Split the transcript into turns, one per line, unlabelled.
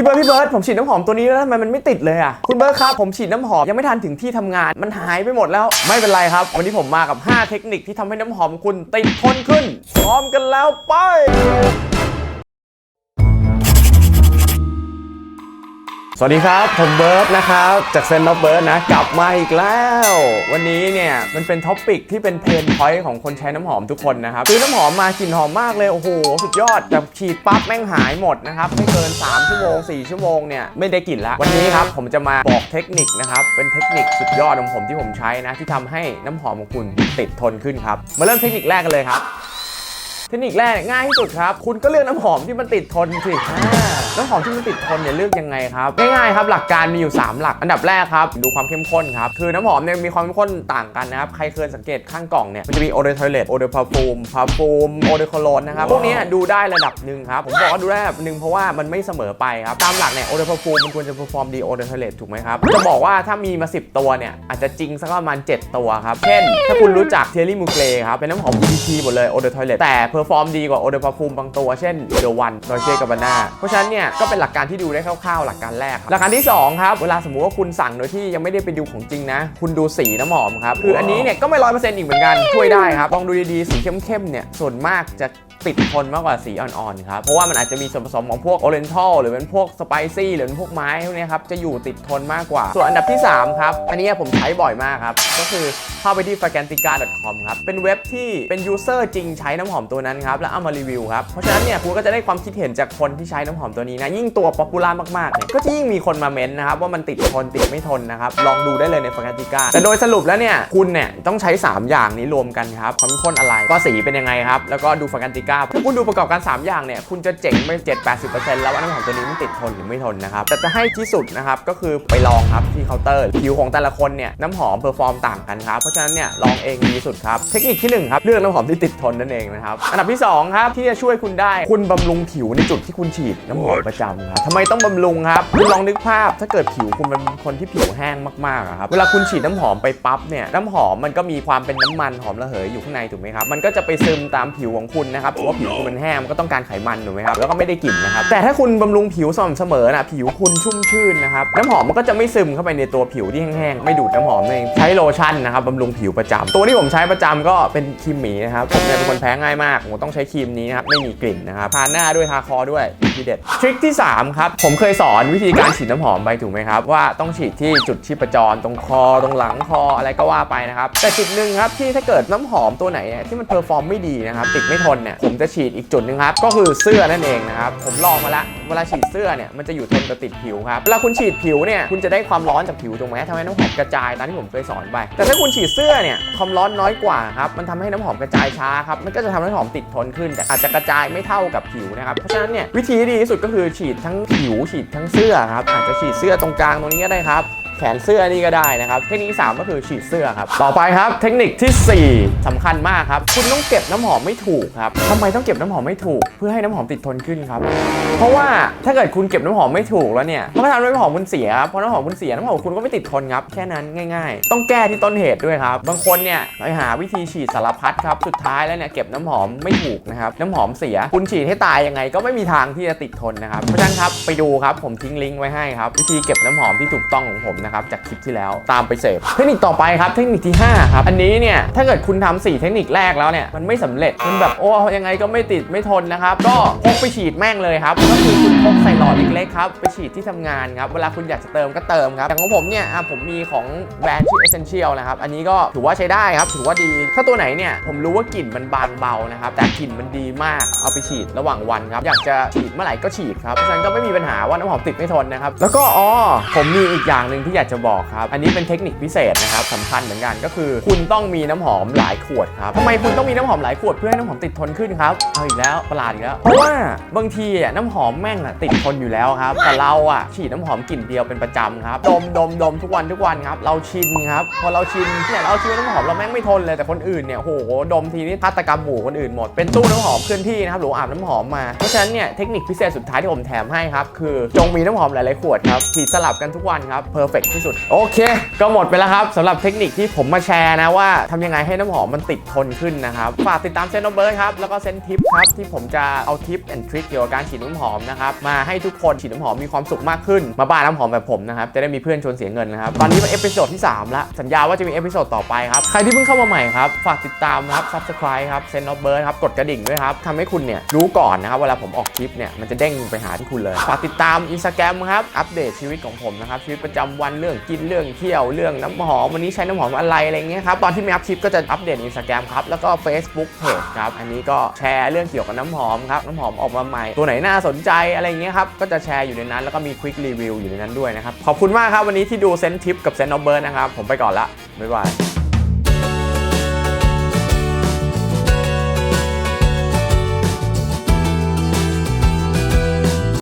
พี่เบิร์ดพี่เบิร์ดผมฉีดน้ำหอมตัวนี้แล้วทำไมมันไม่ติดเลยอะคุณเบิร์ดครับผมฉีดน้ำหอมยังไม่ทันถึงที่ทำงาน มันหายไปหมดแล้วไม่เป็นไรครับ วันนี้ผมมากับ 5 เทคนิคที่ทำให้น้ำหอมคุณติดทนขึ้นพร้อมกันแล้วไป สวัสดีครับ ผมเบิร์ดนะครับ จากเซนต์เบิร์ดนะ กลับมาอีกแล้ว วันนี้เนี่ยมันเป็นท็อปิกที่เป็นเพนพอยต์ของคนใช้น้ำหอมทุกคนนะครับซื้อน้ำหอมมากลิ่นหอมมากเลย โอ้โห สุดยอด แต่ฉีดปั๊บแม่งหายหมดนะครับ ไม่เกิน 3 ชั่วโมง 4 ชั่วโมงเนี่ยไม่ได้กลิ่นละ วันนี้ครับผมจะมาบอกเทคนิคนะครับ เป็นเทคนิคสุดยอดของผมที่ผมใช้นะ ที่ทำให้น้ำหอมของคุณติดทนขึ้นครับ มาเริ่มเทคนิคแรกกันเลยครับ เทคนิคแรกง่ายที่สุดครับ คุณก็เลือกน้ำหอมที่มันติดทนสิอ่าน้ำหอมที่มันติดทนเนี่ยเลือกยังไงครับ ง่ายๆครับ หลักการมีอยู่ 3 หลัก อันดับแรกครับ ดูความเข้มข้นครับ คือน้ำหอมเนี่ยมีความเข้มข้นต่างกันนะครับ ใครเคยสังเกตข้างกล่องเนี่ย มันจะมีโอเดอร์ทอยเลตโอเดอร์พาฟูมพาฟูมโอเดอร์โคโลนนะครับ พวกนี้ดูได้ระดับหนึ่งครับ ผมบอกว่าดูได้ระดับหนึ่งเพราะว่ามันไม่เสมอไปครับ ตามหลักเนี่ยโอเดอร์พาฟูมมันควรจะเพอร์ฟอร์มดีโอเดอร์ทอยเลตถูกไหมครับ จะบอกว่าถ้ามีมา 10 ตัวเนี่ยอาจจะจริงสักประมาณ 7 ตัวครับ เช่น ถ้าคุณรู้จักเทลลี่มูเกลครับเป็นน้ำหอม EDT หมดเลยโอเดอร์ทอยเลตแต่เพอร์ฟอร์มดีกว่าโอเดอร์พาฟูมบางตัว เช่นเดอะวันดอยเชกาบาน่าเพราะฉะนั้นเนี่ยก็เป็นหลักการที่ดูได้คร่าวๆ หลักการแรกครับหลักการที่สองครับ เวลาสมมุติว่าคุณสั่งโดยที่ยังไม่ได้ไปดูของจริงนะ คุณดูสีน้ำหอมครับคืออันนี้เนี่ยก็ไม่ร้อยเปอร์เซ็นต์อีกเหมือนกันช่วยได้ครับลองดูดีๆสีเข้มๆเนี่ยส่วนมากจะ ติดทนมากกว่าสีอ่อนๆครับ เพราะว่ามันอาจจะมีส่วนผสมของพวกโอเรนทัลหรือเป็นพวกสไปซี่หรือเป็นพวกไม้พวกเนี้ยครับ จะอยู่ติดทนมากกว่า ส่วนอันดับที่ 3 ครับ อันนี้ผมใช้บ่อยมากครับ ก็คือเข้าไปที่ fragantica.com ครับ เป็นเว็บที่เป็นยูเซอร์จริงใช้น้ำหอมตัวนั้นครับ แล้วเอามารีวิวครับ เพราะฉะนั้นเนี่ยคุณก็จะได้ความคิดเห็นจากคนที่ใช้น้ำหอมตัวนี้นะ ยิ่งตัวป๊อปปูล่ามากๆเนี่ยก็จะยิ่งมีคนมาเม้นต์นะครับว่ามันติดทนติดไม่ทนนะครับลองดูได้เลยใน fragantica แต่โดยสรุปแล้วเนี่ยคุณเนี่ยต้องใช้ 3 อย่างนี้รวมกันครับความข้นอะไรก็สีเป็นยังไงครับแล้วก็ดู fragantica ถ้าคุณดูประกอบกัน 3 อย่างเนี่ย คุณจะเจ๋งไป7-80%แล้วว่าน้ำหอมตัวนี้มันติดทนหรือไม่ทนนะครับ แต่จะให้ที่สุดนะครับ ก็คือไปลองครับที่เคาน์เตอร์ ผิวของแต่ละคนเนี่ยน้ำหอมเพอร์ฟอร์มต่างกันครับ เพราะฉะนั้นเนี่ยลองเองดีสุดครับ เทคนิคที่หนึ่งครับเลือกน้ำหอมที่ติดทนนั่นเองนะครับ อันดับที่สองครับที่จะช่วยคุณได้ คุณบำรุงผิวในจุดที่คุณฉีดน้ำหอมประจำครับทำไมต้องบำรุงครับ คุณลองนึกภาพ ถ้าเกิดผิวคุณเป็นคนที่ผิวแห้งมากๆครับ เวลาคุณฉีดน้ำหอมไปปั๊บเนี่ยน้ำหอมมันก็มีความเป็นน้ำมันหอมระเหยอยู่ข้างในถูกไหมครับ มันก็จะไปซึมตามผิวของคุณนะครับเพราะว่าผิวคุณมันแห้งมันก็ต้องการไขมันถูกไหมครับแล้วก็ไม่ได้กลิ่นนะครับแต่ถ้าคุณบำรุงผิวสม่ำเสมอนะผิวคุณชุ่มชื่นนะครับน้ำหอมมันก็จะไม่ซึมเข้าไปในตัวผิวที่แห้งๆไม่ดูดน้ำหอมเองใช้โลชั่นนะครับบำรุงผิวประจำตัวที่ผมใช้ประจำก็เป็นครีมหมีนะครับผมเนี่ยเป็นคนแพ้ง่ายมากผมต้องใช้ครีมนี้นะครับไม่มีกลิ่นนะครับทาหน้าด้วยทาคอด้วยทีเด็ดทริคที่สามครับผมเคยสอนวิธีการฉีดน้ำหอมไปถูกไหมครับว่าต้องฉีดที่จุดชีพจรตรงคอตรงหลังคออะไรก็ว่าไปนะครับแต่จุดหนึ่งครับที่ถ้าเกิดน้ำหอมตัวไหนที่มันเพอร์ฟอร์มไม่ดีนะครับติดไม่ทนเนี่ยผมจะฉีดอีกจุดหนึ่งครับ ก็คือเสื้อนั่นเองนะครับ ผมลองมาล้วเวลาฉีดเสื้อเนี่ยมันจะอยู่ทนกับติดผิวครับเวลาคุณฉีดผิวเนี่ยคุณจะได้ความร้อนจากผิวถูกไหมทำให้น้ำหอมกระจายตามที่ผมเคยสอนไปแต่ถ้าคุณฉีดเสื้อเนี่ยความร้อนน้อยกว่าครับมันทำให้น้ำหอมกระจายช้าครับมันก็จะทำให้น้ำหอมติดทนขึ้น แต่อาจจะกระจายไม่เท่ากับผิวนะครับเพราะฉะนั้นเนี่ยวิธีที่ดีที่สุดก็คือฉีดทั้งผิวฉีดทั้งเสื้อครับอาจจะฉีดเสื้อตรงกลางตรงนี้ก็ได้ครับ แขนเสื้อนี่ก็ได้นะครับเทคนิคที่สามก็คือฉีดเสื้อครับต่อไปครับเทคนิคทีสี่4สำคัญมากครับคุณต้องเก็บน้ำหอมไม่ถูกครับทำไมต้องเก็บน้ำหอมไม่ถูก เพื่อให้น้ำหอมติดทนขึ้นครับเพราะว่าถ้าเกิดคุณเก็บน้ำหอมไม่ถูกแล้วเนี่ยมันก็ทำให้น้ำหอมคุณเสียครับพอน้ำหอมคุณเสียน้ำหอมคุณก็ไม่ติดทนครับแค่นั้นง่าย ๆ ต้องแก้ที่ต้นเหตุด้วยครับบางคนเนี่ยไปหาวิธีฉีดสารพัดครับสุดท้ายแล้วเนี่ยเก็บน้ำหอมไม่ถูกนะครับน้ำหอมเสียคุณฉีดให้ตายยังไงก็ไม่มีทางที่จะติดทนนะครับเพราะฉะนั้นครับไปดูครับผมทิ้งลิงก์ไว้ให้ครับวิธีเก็บน้ำหอมที่ถูกต้องของผมนะครับจากคลิปที่แล้วตามไปเสพเทคนิคต่อไปครับเทคนิคที่ห้าครับอันนี้เนี่ยถ้าเกิดคุณทำสี่เทคนิคแรกแล้วเนี่ยมันไม่สำเร็จมันแบบโอ้ยังไงก็ไม่ติดไม่ทนนะครับก็พกไปฉีดแม่งเลยครับก็คือคุณพกใส่หลอดเล็กๆครับไปฉีดที่ทำงานครับเวลาคุณอยากจะเติมก็เติมครับอย่างของผมเนี่ยอะผมมีของแบรนด์ชื่อ Essential นะครับอันนี้ก็ถือว่าใช้ได้ครับถือว่าดีถ้าตัวไหนเนี่ยผมรู้ว่ากลิ่นมันบางเบานะครับแต่กลิ่นมันดีมากเอาไปฉีดระหว่างวันครับอยากจะฉีดเมื่อไหร่ก็ฉีดครับเพราะฉะนั้นก็ไม่มีปัญหาว่าน้ำหอมติดไม่ทนนะครับแล้วก็อ๋อผมมีอีกอย่างหนึ่งที่อยากจะบอกครับ อันนี้เป็นเทคนิคพิเศษนะครับสำคัญเหมือนกันก็คือ คุณต้องมีน้ำหอมหลายขวดครับทำไมคุณต้องมีน้ำหอมหลายขวดเพื่อให้น้ำหอมติดทนขึ้นครับเอาอีกแล้วประหลาดอีกแล้วเพราะว่าบางทีอะน้ำหอมแม่งอะติดทนอยู่แล้วครับ แต่เราอะฉีดน้ำหอมกลิ่นเดียวเป็นประจำครับดมดมดมทุกวันทุกวันครับเราชินครับพอเราชินเนี่ยเราชินน้ำหอมเราแม่งไม่ทนเลยแต่คนอื่นเนี่ยโหดมทีนี้ฆาตกรรมหมู่คนอื่นหมดเป็นตู้น้ำหอมเคลื่อนที่นะครับหรืออาบน้ำหอมมาเพราะฉะนั้นเนี่ยเทคนิคพิเศษสุดท้ายที่ผมแถมให้ครับคือจงมีน้ำหอมหลายๆขวดครับฉีดสลับกันทุกวันครับเพอร์เฟกที่สุด โอเค ก็หมดไปแล้วครับสำหรับเทคนิคที่ผมมาแชร์นะว่าทำยังไงให้น้ำหอมมันติดทนขึ้นนะครับ ฝากติดตามเซนต์โนเบิร์ดครับ แล้วก็เซนทิปครับที่ผมจะเอาทิปแอนทริคเกี่ยวกับการฉีดน้ำหอมนะครับมาให้ทุกคนฉีดน้ำหอมมีความสุขมากขึ้น มาบ้าน้ำหอมแบบผมนะครับจะได้มีเพื่อนชวนเสียเงินนะครับตอนนี้เป็นเอพิโซดที่3แล้วสัญญาว่าจะมีเอพิโซดต่อไปครับใครที่เพิ่งเข้ามาใหม่ครับฝากติดตามนะครับ subscribe ครับเซนต์ออฟเบิร์ดครับกดกระดิ่งด้วยครับทำให้คุณเนี่ยรู้ก่อนนะครับเวลาผมออกคลิปเนี่ยมันจะเด้งไปหาที่คุณเลยฝากติดตาม Instagram ครับอัปเดตชีวิตของผมนะครับชีวิตประจำวันเรื่องกินเรื่องเที่ยวเรื่องน้ำหอมวันนี้ใช้น้ำหอมอะไรอะไรเงี้ยครับตอนที่ไม่อัพคลิปก็จะอัปเดต Instagram ครับแล้วก็ Facebook Page ครับอันนี้ก็แชร์เรื่องเกี่ยวกับน้ำหอมครับน้ำหอมออกมาใหม่ ตัวไหนน่าสนใจอะไรเงี้ยครับก็จะแชร์อยู่ในนั้น แล้วก็มีควิกรีวิวอยู่ในนั้นด้วยนะครับขอบคุณมากครับวันนี้ที่ดูเซนทิปกับเซนโนเบิร์ดนะครับผมไปก่อนละบ๊ายบาย